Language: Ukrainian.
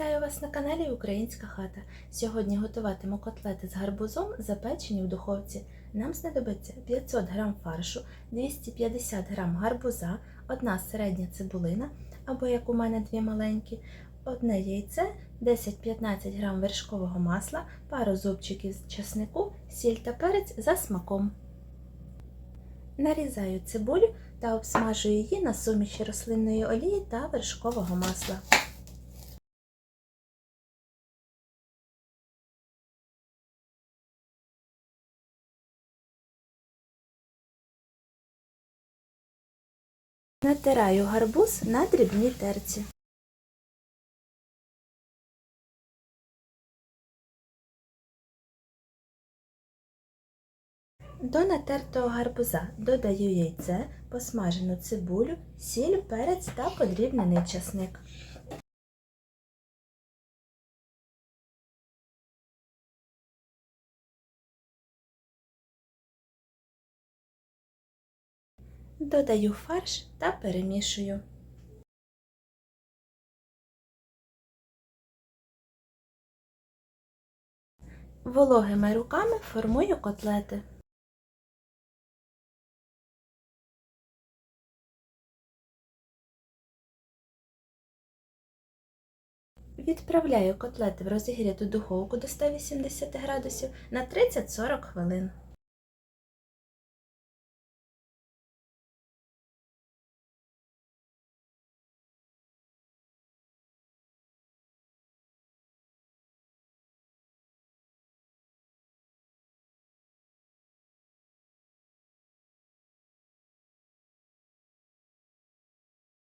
Вітаю вас на каналі Українська хата. Сьогодні готуватиму котлети з гарбузом, запечені в духовці. Нам знадобиться 500 г фаршу, 250 г гарбуза, одна середня цибулина, або як у мене дві маленькі, одне яйце, 10-15 г вершкового масла, пару зубчиків з часнику, сіль та перець за смаком. Нарізаю цибулю та обсмажую її на суміші рослинної олії та вершкового масла. Натираю гарбуз на дрібній терці. До натертого гарбуза додаю яйце, посмажену цибулю, сіль, перець та подрібнений часник. Додаю фарш та перемішую. Вологими руками формую котлети. Відправляю котлети в розігріту духовку до 180 градусів на 30-40 хвилин.